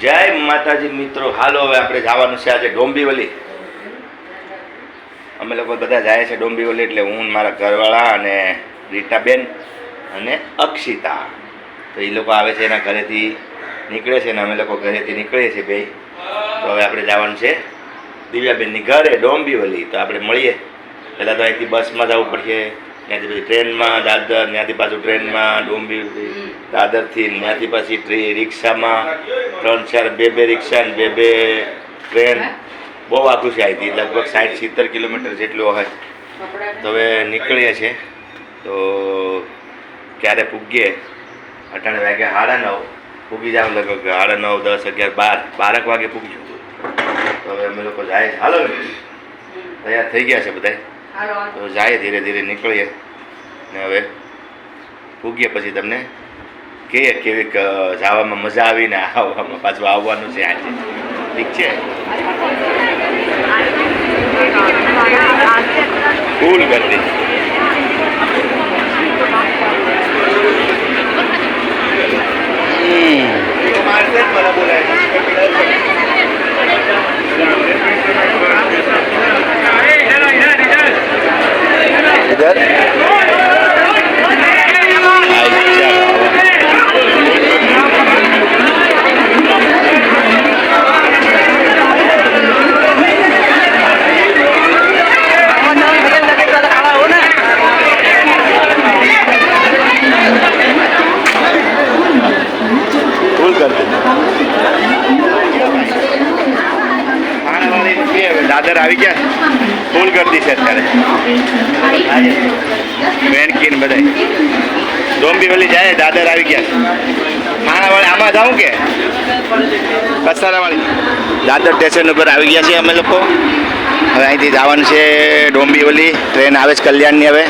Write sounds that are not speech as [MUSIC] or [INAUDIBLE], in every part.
જય માતાજી મિત્રો, હાલો હવે આપણે જવાનું છે આજે ડોંબીવલી. અમે લોકો બધા જાય છે ડોંબીવલી એટલે હું મારા ઘરવાળા અને રીટાબેન અને અક્ષિતા. તો એ લોકો આવે છે એના ઘરેથી નીકળે છે ને અમે લોકો ઘરેથી નીકળીએ છીએ ભાઈ તો હવે આપણે જવાનું છે દિવ્યાબેનની ઘરે ડોંબીવલી. તો આપણે મળીએ. પહેલાં તો અહીંથી બસમાં જવું પડશે. ત્યાંથી પછી ટ્રેનમાં દાદર ત્યાંથી પાછું ટ્રેનમાં ડોંબી દાદરથી ત્યાંથી પછી ટ્રે રિક્ષામાં ત્રણ ચાર બે બે રિક્ષા ને બે બે ટ્રેન. બહુ આઘું છે અહીંથી લગભગ સાઠ સિત્તેર કિલોમીટર જેટલું હોય. તો હવે નીકળીએ છીએ. તો ક્યારે પૂગીએ? અટાણે વાગે સાડા નવ. પૂગી જાવ લગભગ સાડા નવ દસ અગિયાર બાર. બારક વાગે પૂગીશું. તો હવે અમે લોકો જાય. હાલો ને તૈયાર થઈ ગયા છે બધા તો જાય ધીરે ધીરે નીકળીએ. ને હવે પૂગીએ પછી તમને કહીએ કેવી જવામાં મજા આવીને આવવામાં, પાછું આવવાનું છે આજે. ઠીક છે? ફૂલ ગરદી મારે બોલાય આવી ગયા? ફૂલ ગરદી છે અત્યારે. બેનકીન બધા ડોંબીવલી જાય દાદર આવી ગયા. ખાણાવાળી આમાં જાઉં કે? કસારાવાળી. દાદર સ્ટેશન ઉપર આવી ગયા છીએ અમે લોકો. હવે અહીંથી જવાનું છે ડોંબીવલી. ટ્રેન આવે છે કલ્યાણની હવે.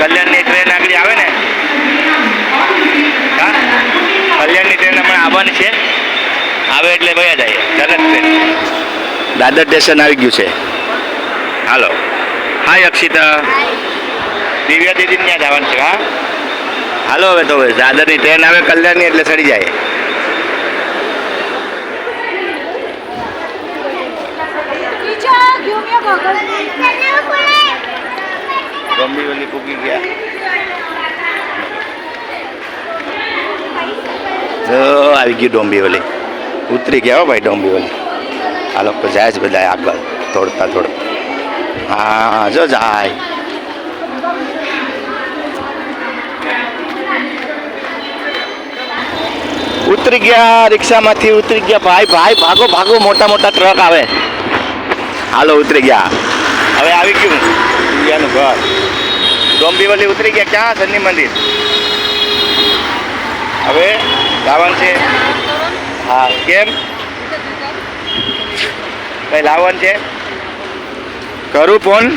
કલ્યાણની ટ્રેન આગળ આવે ને? હા? કલ્યાણની ટ્રેન હમણાં આવવાની છે. આવે એટલે ભયા જાય. તરત ટ્રેન. દાદર સ્ટેશન આવી ગયું છે. હાલો. હાય અક્ષિતા. દિવ્યા દીદી ત્યાં જવાનું છે હા? હાલો હવે તો હવે દાદરની ટ્રેન આવે કલ્યાણની એટલે ચડી જાય. ડોંબીવલી પૂકી ગયા. આવી ગયું ડોંબીવલી. ઉતરી ગયા હો ભાઈ ડોંબીવલી. આ લોકો જાય છે બધા આગળ, દોડતા દોડતા. હા, જો જાય. ઉતરી ગયા, રિક્ષામાંથી ઉતરી ગયા. ભાઈ ભાઈ, ભાગો ભાગો, મોટા મોટા ટ્રક આવે. હાલો, ઉતરી ગયા. હવે આવી ગયું. ઇન્ડિયાનું ઘર. ડોંબીવલી ઉતરી ગયા. ક્યાં? શનિ મંદિર. હવે જવાનું છે. હા, કેમ? કઈ લાવવાનું છે? કરું ફોન.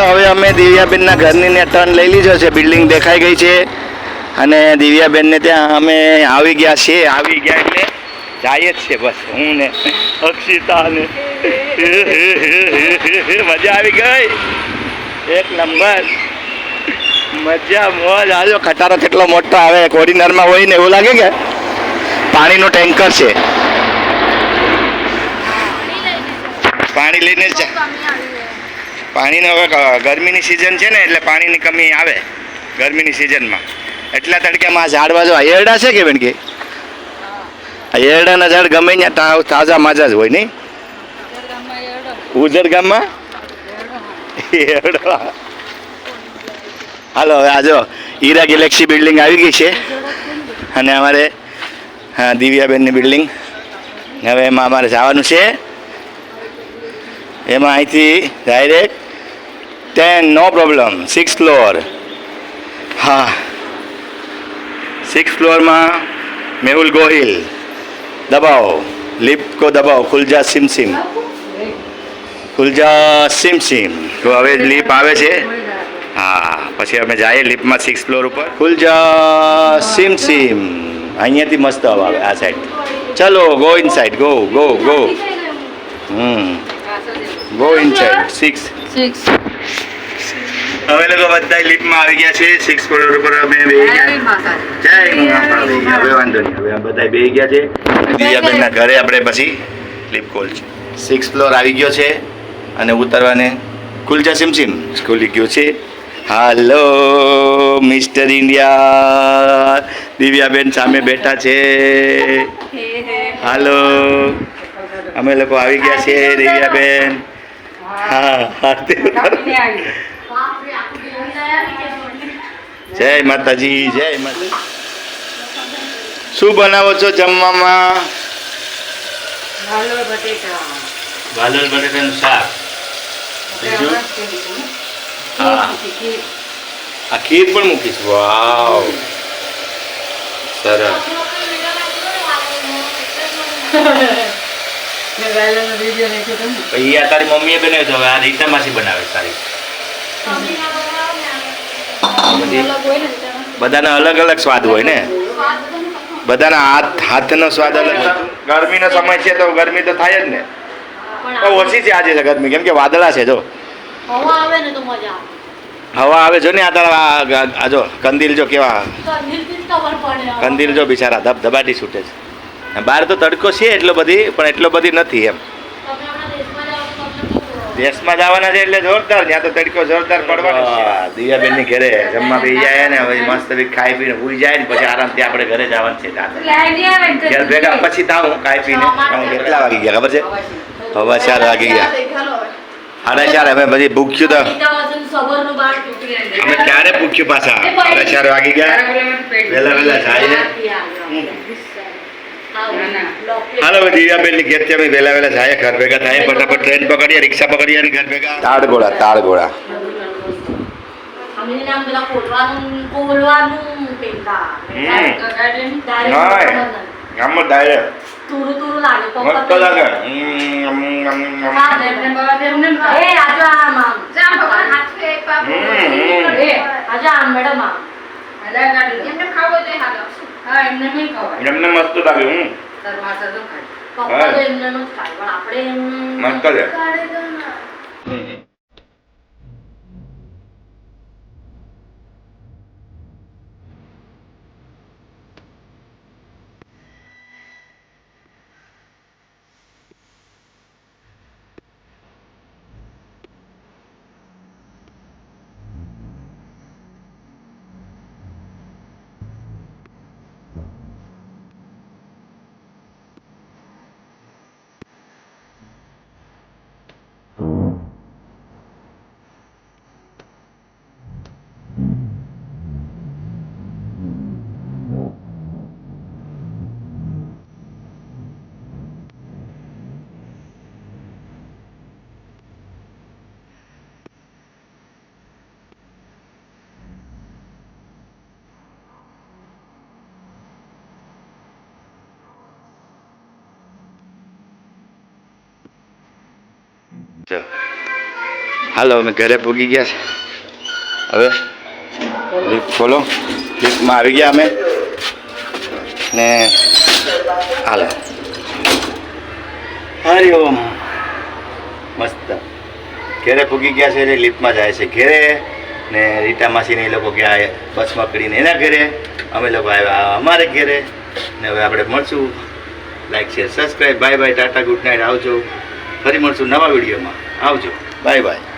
અમે દિવ્યાબેનના ઘરની ને ટર્ન લઈ લીધો છે. બિલ્ડિંગ દેખાઈ ગઈ છે. અને દિવ્યાબેનને ત્યાં અમે આવી ગયા છીએ. આવી ગયા એટલે જાય જ છે બસ. હું ને અક્ષિતા ને મજા આવી ગઈ. એક નંબર. મજા મોજ. આજો ખટારો કેટલો મોટો આવે. કોરિનરમાં હોય ને એવું લાગે કે પાણીનો ટેન્કર છે. પાણી લઈને જા- પાણીનો હવે ગરમીની સિઝન છે ને, એટલે પાણીની કમી આવે ગરમીની સિઝનમાં એટલા તડકામાં આ ઝાડવા જો આ છે કે બેન કે? આ એરડાના ઝાડ ગમે ત્યાં તાજા માજા જ હોય, નહીં? ઉજર ગામમાં? એરડો હાલો, હવે આ જો, હીરા ગેલેક્સી બિલ્ડિંગ આવી ગઈ છે. અને અમારે, હા, દિવ્યાબેનની બિલ્ડિંગ. હવે એમાં અમારે જવાનું છે. એમાં અહીંથી direct ten no problem six floor હા સિક્સ ફ્લોરમાં મેહુલ ગોહિલ દબાવો લિફ્ટ કો દબાવો ખુલજા સિમ સિમ ખુલજા સિમ સિમ તો હવે લિફ્ટ આવે છે. હા પછી અમે જઈએ લિફ્ટમાં સિક્સ ફ્લોર ઉપર. ખુલજા સિમ સિમ અહીંયાથી મસ્ત હવા આવે આ સાઈડ ચલો go inside go go go hmm. Go inside six six હવે લોકો બધા લિફ્ટમાં આવી ગયા છે. સિક્સ ફ્લોર ઉપર અમે બે ગયા. જય મહાકાળી. હવે વાંધો નહીં. હવે આ બધા બેસી ગયા છે. દિવ્યાબેનના ઘરે આપણે પછી લીપ કોલ છે. સિક્સ ફ્લોર આવી ગયો છે અને ઉતરવાને કુલચા સિમસિમ ખુલી ગયો છે. હાલો મિસ્ટર ઇન્ડિયા દિવ્યાબેન સામે બેઠા છે. હાલો અમે લોકો આવી ગયા છે દિવ્યાબેન. હા હા જય માતાજી જય માતા શું બનાવો છો જમવામાં? વાલોલ બટેટાનું શાક. બીજું? હા. આ ખીર પણ મૂકીશ. વાવ. સરસ. [LAUGHS] પછી આ તારી મમ્મીએ બનાવ્યું છે. હવે આ રીતા માસી બનાવે તારી. બધાના અલગ અલગ સ્વાદ હોય ને? બધાના હાથ હાથનો સ્વાદ અલગ હોય. ગરમીનો સમય છે તો ગરમી તો થાય જ ને. તો ઓછી છે આજે ગરમી. કેમ કે વાદળા છે જો. હવા આવે ને તો મજા હવા આવે જો ને આ તારા જો કંદીલ જો કેવા. કંદીલ જો બિચારા ધબ ધબાટી છૂટે છે. બહાર તો તડકો છે એટલો બધી પણ એટલો બધી નથી એમ તમે આપણા દેશમાં જાઓ તો તમને કેવું? દેશમાં જવાના છે એટલે જોરદાર ત્યાં તો તડકો જોરદાર પડવાનો દિયાબેનની ઘરે જમવા બી જાય ને હવે મસ્ત બી ખાઈ પીને ઉઈ જાય ને પછી આરામથી આપણે ઘરે જવાનું છે ત્યારે ઘેર ભેગા પછી થાવ ખાઈ પીને. હું કેટલા વાગી ગયા ખબર છે? હવા ચાર વાગી ગયા. સાડા ચાર અમે પછી ભૂખ્યું તો. અમે ક્યારે ભૂખ્યું પાછા? સાડા ચાર વાગી ગયા. વહેલા વહેલા જાય હાલો દિવ્યાબેનની ઘેરથી અમે વહેલા વહેલા જાય ઘર ભેગા થાય ફટાફટ ટ્રેન પકડીએ રિક્ષા પકડીએ અને ઘર ભેગા. તાળગોળા તાળગોળા અમે નામ પેલા કોલવાનું કોલવાનું પેલા. હમ. ગામમાં ડાયરેક્ટ તુરું તુરું લાગે મસ્ત લાગે. હા, એમને લાગે હમ પપ્પા તો એમને નું ખાય પણ આપણે એમ મસ્ત હાલો અમે ઘરે પૂગી ગયા છે. હવે લિફ્ટ ખોલો. લિફ્ટમાં આવી ગયા અમે. ને હાલો. હરિઓમ મસ્ત. ઘેરે પૂગી ગયા છે એટલે લિફ્ટમાં જાય છે ઘેરે. ને રીટા માસીને એ લોકો ગયા બસમાં પકડીને એના ઘરે. અમે લોકો આવ્યા અમારે ઘેરે. ને હવે આપણે મળશું. Like share subscribe bye bye Tata good night આવજો. ફરી મળશું નવા વિડીયોમાં. આવજો. Bye bye.